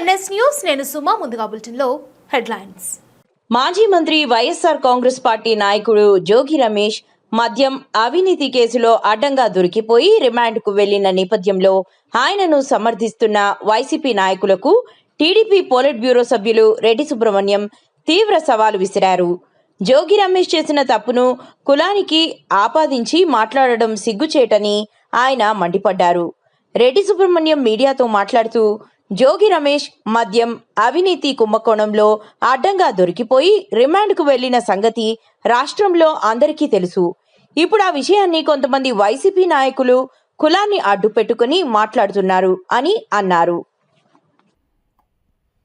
NS news నేను సుమా ముందుగా బులెటిన్లో హెడ్లైన్స్. మాజీ మంత్రి వైఎస్ఆర్ కాంగ్రెస్ పార్టీ నాయకుడు జోగి రమేష్ మద్యం అవినీతి కేసులో అడ్డంగా దొరికిపోయి రిమాండ్కు వెళ్ళిన నేపథ్యంలో ఆయనను సమర్థిస్తున్న వైసీపీ నాయకులకు టీడీపీ పోలిట్ బ్యూరో సభ్యులు రెడ్డి సుబ్రహ్మణ్యం తీవ్ర సవాలు విసిరారు. జోగి రమేష్ చేసిన తప్పును కులానికి ఆపాదించి మాట్లాడడం సిగ్గుచేటని ఆయన మండిపడ్డారు. రెడ్డి సుబ్రహ్మణ్యం మీడియాతో మాట్లాడుతూ జోగి రమేష్ మద్యం అవినీతి కుంభకోణంలో అడ్డంగా దొరికిపోయి రిమాండ్కు వెళ్ళిన సంగతి రాష్ట్రంలో అందరికీ తెలుసు. ఇప్పుడు ఆ విషయాన్ని కొంతమంది వైసీపీ నాయకులు కులాన్ని అడ్డు పెట్టుకుని మాట్లాడుతున్నారు అని అన్నారు.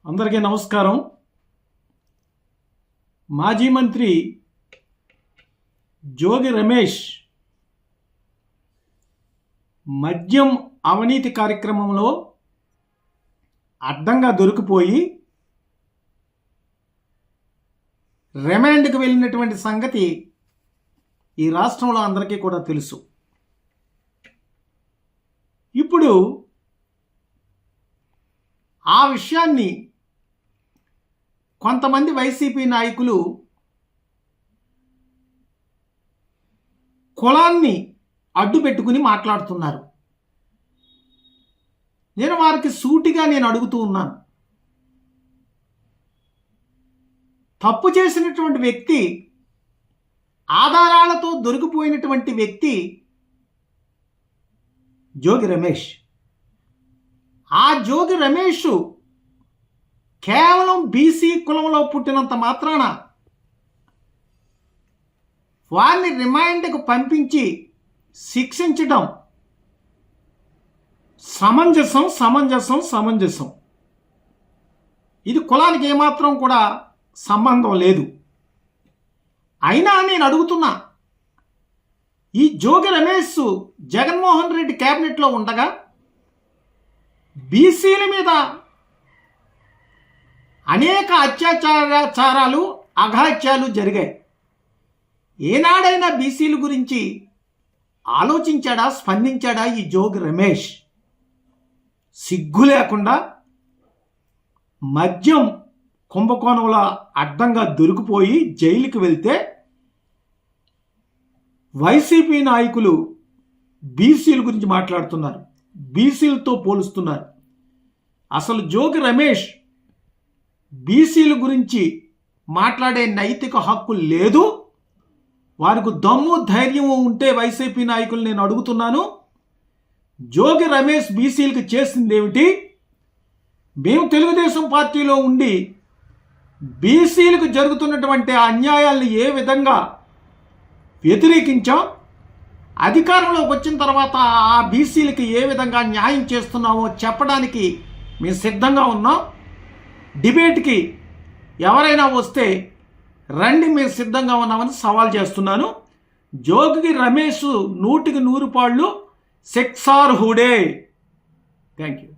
అందరికీ నమస్కారం. మాజీ మంత్రి జోగి రమేష్ మద్యం అవినీతి కార్యక్రమంలో అడ్డంగా దొరికిపోయి రిమాండ్కి వెళ్ళినటువంటి సంగతి ఈ రాష్ట్రంలో అందరికీ కూడా తెలుసు. ఇప్పుడు ఆ విషయాన్ని కొంతమంది వైసీపీ నాయకులు కులాన్ని అడ్డు పెట్టుకుని మాట్లాడుతున్నారు. నేను వారికి సూటిగా నేను అడుగుతూ ఉన్నాను. తప్పు చేసినటువంటి వ్యక్తి ఆధారాలతో దొరికిపోయినటువంటి వ్యక్తి జోగి రమేష్. ఆ జోగి రమేష్ కేవలం బీసీ కులంలో పుట్టినంత మాత్రాన వారిని రిమైండ్కు పంపించి శిక్షించడం సమంజసం సమంజసం సమంజసం. ఇది కులానికి ఏమాత్రం కూడా సంబంధం లేదు. అయినా నేను అడుగుతున్నా ఈ జోగి రమేష్ జగన్మోహన్ రెడ్డి క్యాబినెట్లో ఉండగా బీసీల మీద అనేక అత్యాచారాలు అఘాత్యాలు జరిగాయి. ఏనాడైనా బీసీల గురించి ఆలోచించాడా స్పందించాడా ఈ జోగి రమేష్? సిగ్గు లేకుండా మద్యం కుంభకోణంలో అడ్డంగా దొరికిపోయి జైలుకి వెళ్తే వైసీపీ నాయకులు బీసీల గురించి మాట్లాడుతున్నారు. బీసీలతో పోలుస్తున్నారు. అసలు జోగి రమేష్ బీసీల గురించి మాట్లాడే నైతిక హక్కు లేదు. వారికి దమ్ము ధైర్యము ఉంటే వైసీపీ నాయకులు నేను అడుగుతున్నాను. జోగి రమేష్ బీసీలకు చేసింది ఏమిటి మేము తెలుగుదేశం పార్టీలో ఉండి బీసీలకు జరుగుతున్నటువంటి అన్యాయాలను ఏ విధంగా వ్యతిరేకించాం? అధికారంలోకి వచ్చిన తర్వాత ఆ బీసీలకి ఏ విధంగా న్యాయం చేస్తున్నామో చెప్పడానికి మేము సిద్ధంగా ఉన్నాం. డిబేట్కి ఎవరైనా వస్తే రండి మేము సిద్ధంగా ఉన్నామని సవాల్ చేస్తున్నాను. జోగికి రమేష్ నూటికి నూరు పాళ్ళు सिक्स और हुडे थैंक यू